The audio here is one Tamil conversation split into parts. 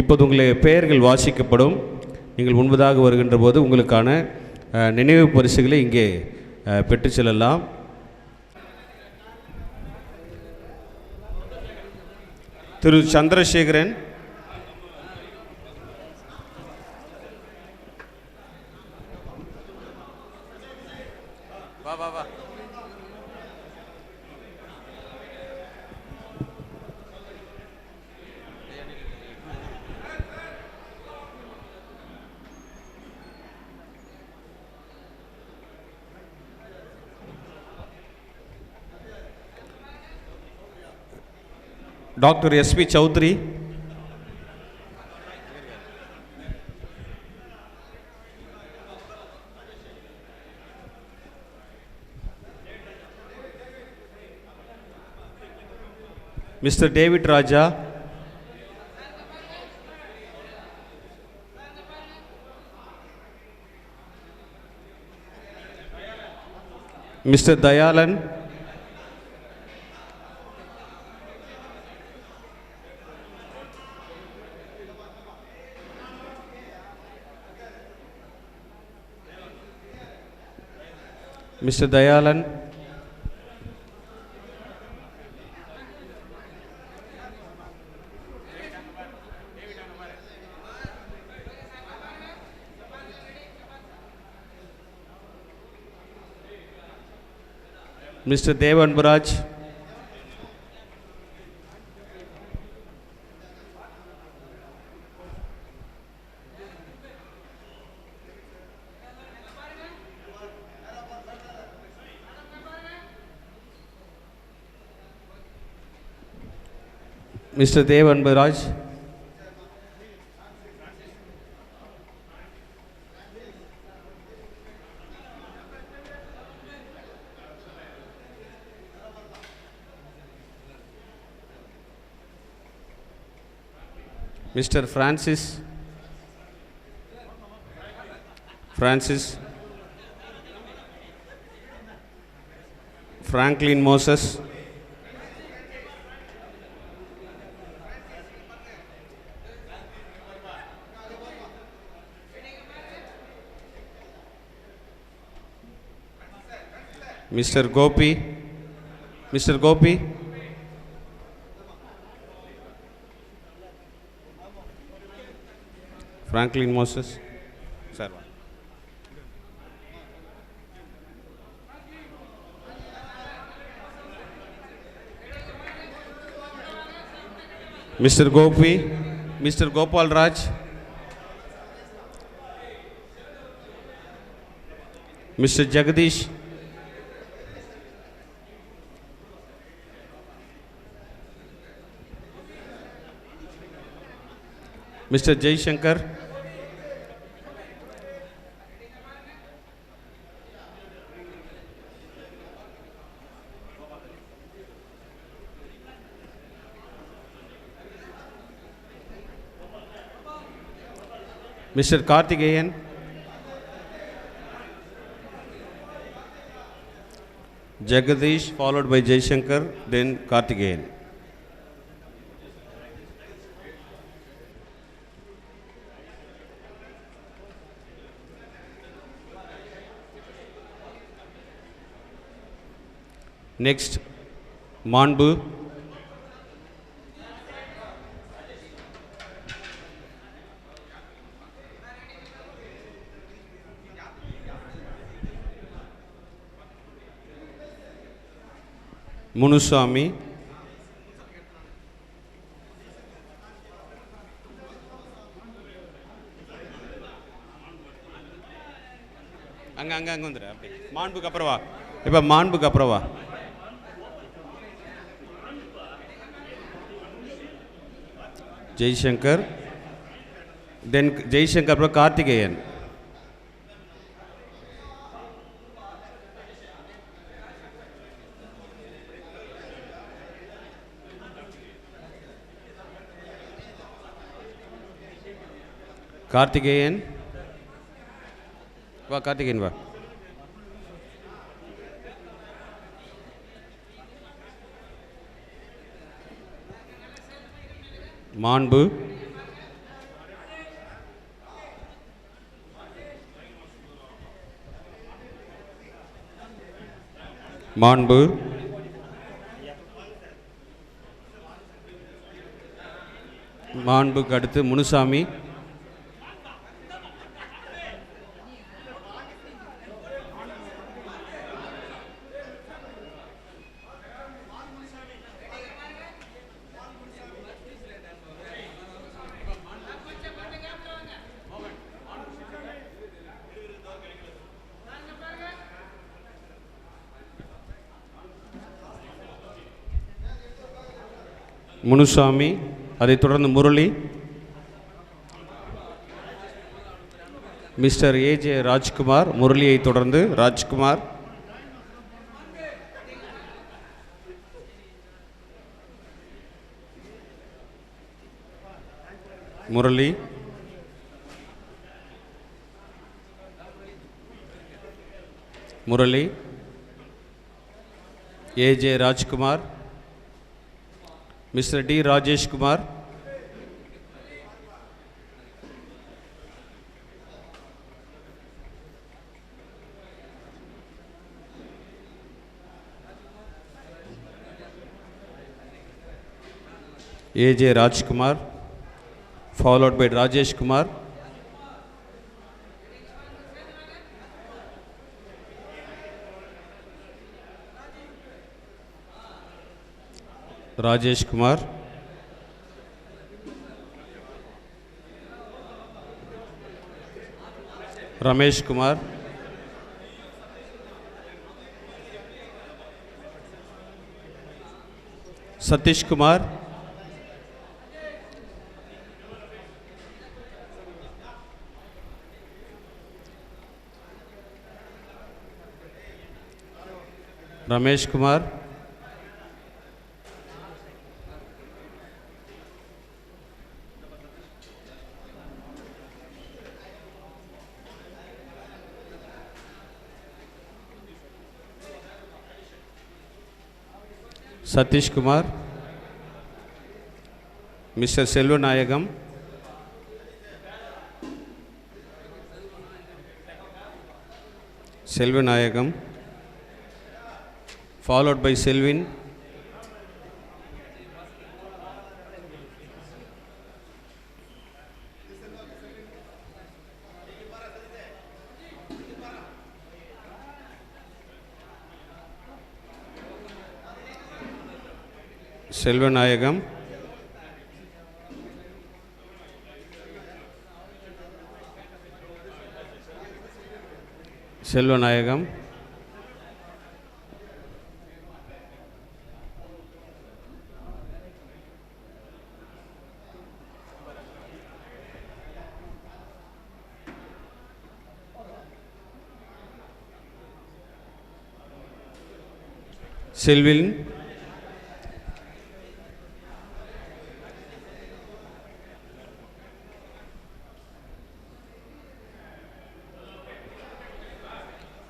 இப்போது உங்களுடைய பெயர்கள் வாசிக்கப்படும் நீங்கள் முன்பதாக வருகின்ற போது உங்களுக்கான நினைவு பரிசுகளை இங்கே பெற்று செல்லலாம் Thiru Chandrasekaran doctor S P Chaudhary mister David Raja mister Dayalan Mr. Dayalan. Mr. Devan Buraj. Mister Dev Anbaraj mister Francis Francis Franklin Moses Mr. Gopi. Mr. Gopi. Franklin Moses. Sir. Mr. Gopi, Mr. Gopal Raj, Mr. Jagdish, Mr. Jai Shankar, Mr. Karthikeyan, Jagadish followed by Jai Shankar, then Karthikeyan. Next மாண்பு முனுசாமி அங்கே அங்க அங்க வந்துரு அப்படி மாண்புக்கு அப்புறம் வா இப்போ மாண்புக்கு அப்புறம் வா जयशंकर देन जयशंकर अब कार्तिकेयन कार्तिकेयन वा कार्तिकेयन वा மாண்பு மாண்பு மாண்புக்கு அடுத்து முனுசாமி முனுசாமி அதைத் தொடர்ந்து Murali mister A J Rajkumar முரளியை தொடர்ந்து Rajkumar Murali Murali A J Rajkumar mister D Rajesh Kumar A J Rajkumar followed by Rajesh Kumar, Rajesh Kumar Ramesh Kumar Satish Kumar Ramesh Kumar Satishkumar mister Selvanayagam Selvanayagam followed by Selvin Selvanayagam Selva நாயகம் செல்வின்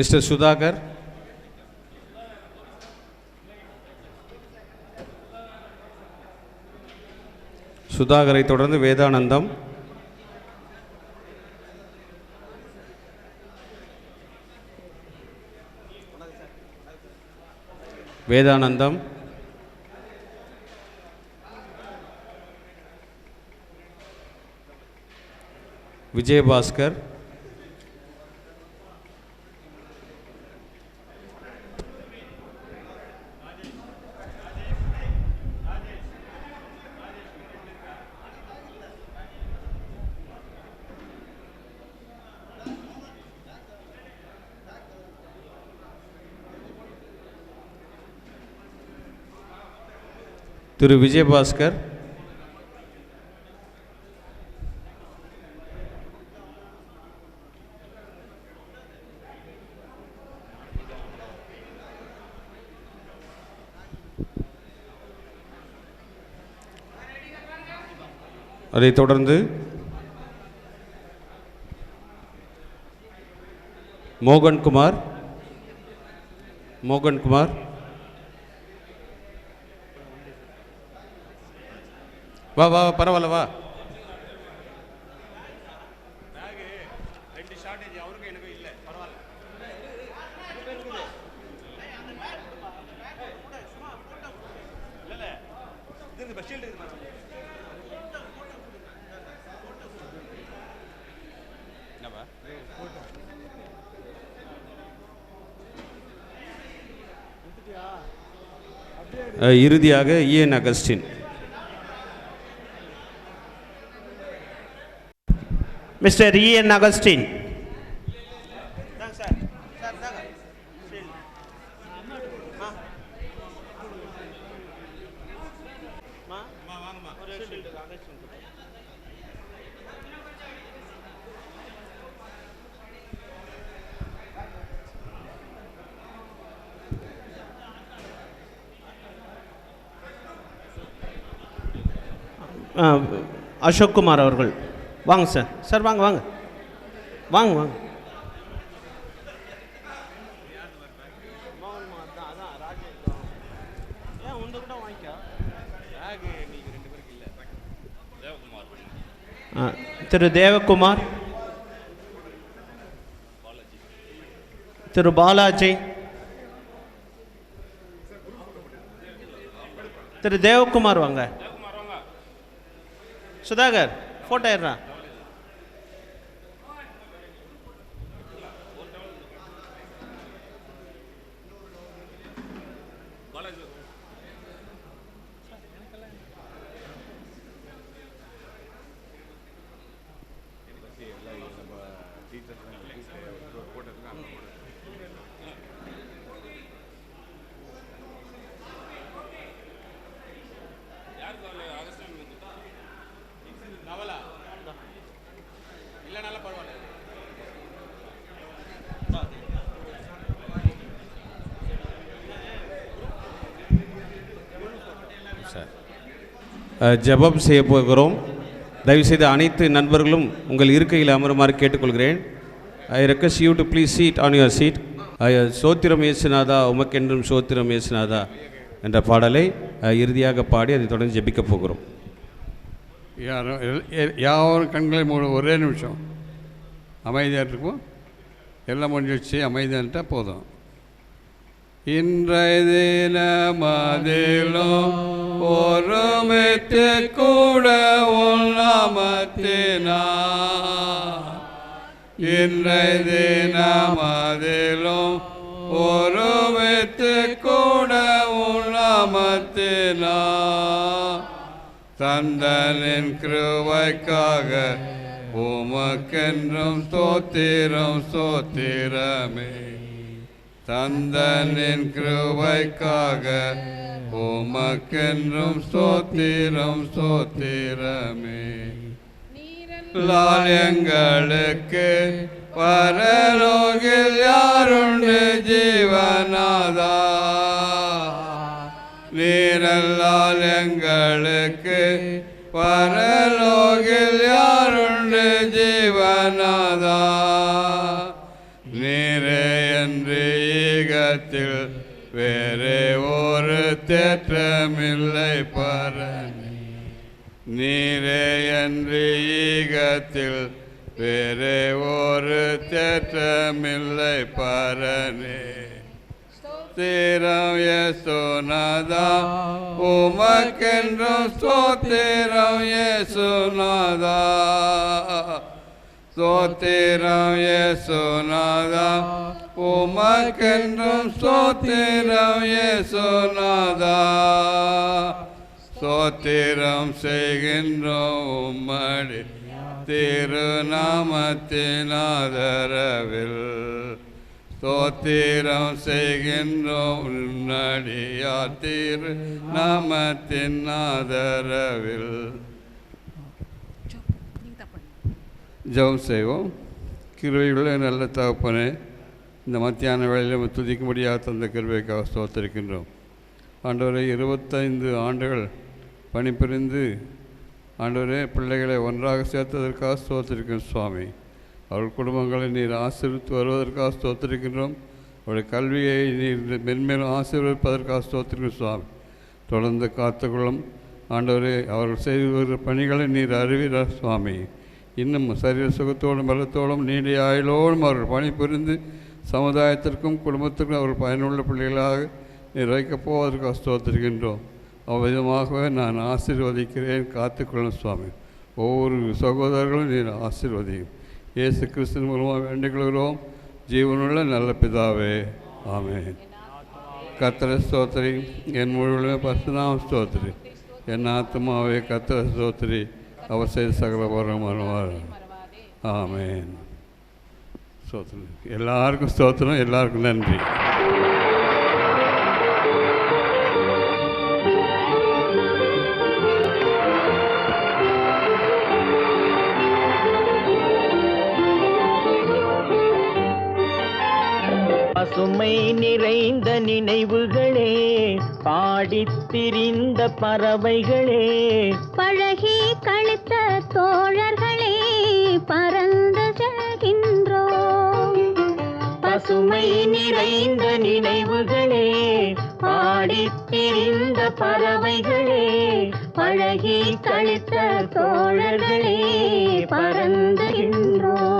மிஸ்டர் சுதாகர் சுதாகரை தொடர்ந்து வேதானந்தம் வேதானந்தம் விஜயபாஸ்கர் திரு விஜயபாஸ்கர் அதைத் தொடர்ந்து மோகன்குமார் மோகன்குமார் வா வா பரவாயில்ல வா இறுதியாக E N Augustine mister E N Augustine Ashokkumar அவர்கள் வாங்க சார் சார் வாங்க வாங்க வாங்க வாங்க திரு தேவகுமார் திரு பாலாஜி திரு தேவகுமார் வாங்க சுதாகர் ஃபோட்டோ ஆயிடுறான் Gracias. ஜபம் செய்ய போகிறோம் தயவுசெய்து அனைத்து நண்பர்களும் உங்கள் இருக்கையில் அமருமாறு கேட்டுக்கொள்கிறேன் I request you to please seat on your seat சோத்திரம் ஏசுனாதா உமக்கென்றும் சோத்திரம் ஏசுனாதா என்ற பாடலை இறுதியாக பாடி அதை தொடர்ந்து ஜபிக்கப் போகிறோம் யாரும் யாரும் கண்களை மூணு ஒரே நிமிஷம் அமைதியாக இருக்கும் எல்லாம் வச்சு அமைதியாக போதும் இன்றைய தினமதிலும் ஒருமித்து கூட உள்ளமத்தினார் இன்றைய தினமதிலும் ஒருமித்து கூட உள்ளமத்தினார் தந்தனின் கிருவைக்காக உமக்கென்றும் சோத்திரம் சோத்திரமே தந்தனின் கிருபைக்காக உமக்கென்றும் சோத்திரம் சோத்திரமே எங்களுக்கு பரலோகில் யாருண்டு ஜீவனாதா நீரல்லால் எங்களுக்கு பரலோகில் யாருண்டு ஜீவனாதா நீரே என்று ஈகத்தில் வேறே ஒரு தேற்றமில்லை பரணி நீரே என்று ஈகத்தில் வேறே ஒரு தேற்றமில்லை பரணி ஸ்தோத்திரம் ஏசுநாதா உமக்கென்றும் ஸ்தோத்திரம் ஏசுநாதா ஸ்தோத்திரம் ஏசுநாதா உமக்கென்றும் ஸ்தோத்திரம் ஏசுநாதா சோத்திரம் செய்கின்றோம் உம்மடி திருநாமத்தின் ஆதரவில் சோத்திரம் செய்கின்றோம் நடியா திரு நாமத்தின் ஆதரவில் ஜெபம் செய்வோம் கிருவையுள்ள நல்ல தகப்பனே இந்த மத்தியான வேலையில் நம்ம துதிக்க முடியாத அந்த கிருவைக்காக சோத்திருக்கின்றோம் ஆண்டவரை இருபத்தைந்து ஆண்டுகள் பணிபுரிந்து ஆண்டவரே பிள்ளைகளை ஒன்றாக சேர்த்ததற்காக ஸ்தோத்திருக்கிறோம் சுவாமி அவர்கள் குடும்பங்களை நீர் ஆசீர்வித்து வருவதற்காக சோத்திருக்கின்றோம் அவருடைய கல்வியை நீர் மென்மேலும் ஆசீர்வதிப்பதற்காக ஸ்தோத்திருக்கிறோம் சுவாமி தொடர்ந்து காத்துக்கொள்ளும் ஆண்டவரே அவர்கள் செய்து வருகிற பணிகளை நீர் அறிவீரா சுவாமி இன்னும் சரீர சுகத்தோடும் பலத்தோடும் நீண்ட ஆயுளோடும் அவர்கள் புரிந்து சமுதாயத்திற்கும் குடும்பத்திற்கும் அவர்கள் பயனுள்ள பிள்ளைகளாக நிறைக்கப் போவதற்கு அஸ்தோத்திருக்கின்றோம் அவ்விதமாகவே நான் ஆசீர்வதிக்கிறேன் காத்துக்கொள்ளும் சுவாமி ஒவ்வொரு சகோதரர்களும் நீர் ஆசீர்வதியும் இயேசு கிறிஸ்தன் மூலமாக வேண்டிக்கொள்கிறோம் ஜீவனுள்ள நல்ல பிதாவே ஆமே கத்திர ஸ்தோத்திரி என் முழுவதுமே பசுநாம ஸ்தோத்திரி என் ஆத்மாவே கத்திர ஸ்தோத்திரி அவர் செய்த சகல வரணும் வருவார் ஆமேன் ஸ்தோத்திரம் எல்லாருக்கும் ஸ்தோத்திரம் எல்லாருக்கும் நன்றி பசுமை நிறைந்த நினைவுகளே பாடித் திரிந்த பறவைகளே பழகி தோழர்களே பறந்து செல்கின்றோம் பசுமை நிறைந்த நினைவுகளே பாடி பறவைகளே பழகி கழித்த தோழர்களே பறந்துகின்றோம்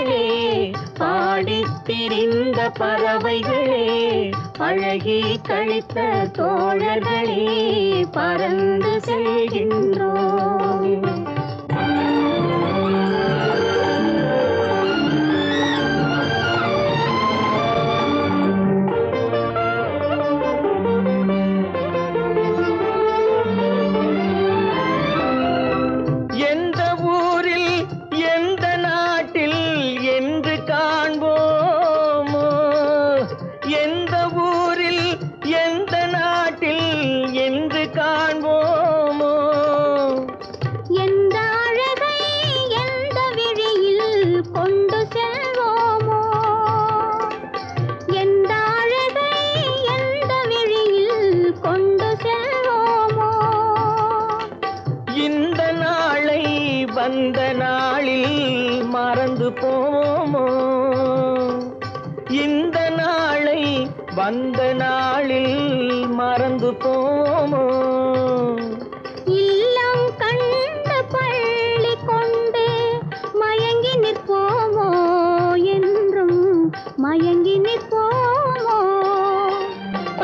ஆடி திரிந்த பறவைகளே அழகி கழித்த தோழர்களே பறந்து செல்கின்றோம்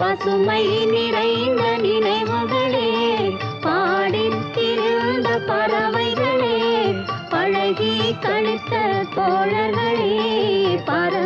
பசுமை நிறைந்த நினைவுகளே பாடித்திருந்த பறவைகளே பழகி கழித்த தோழர்களே பறவை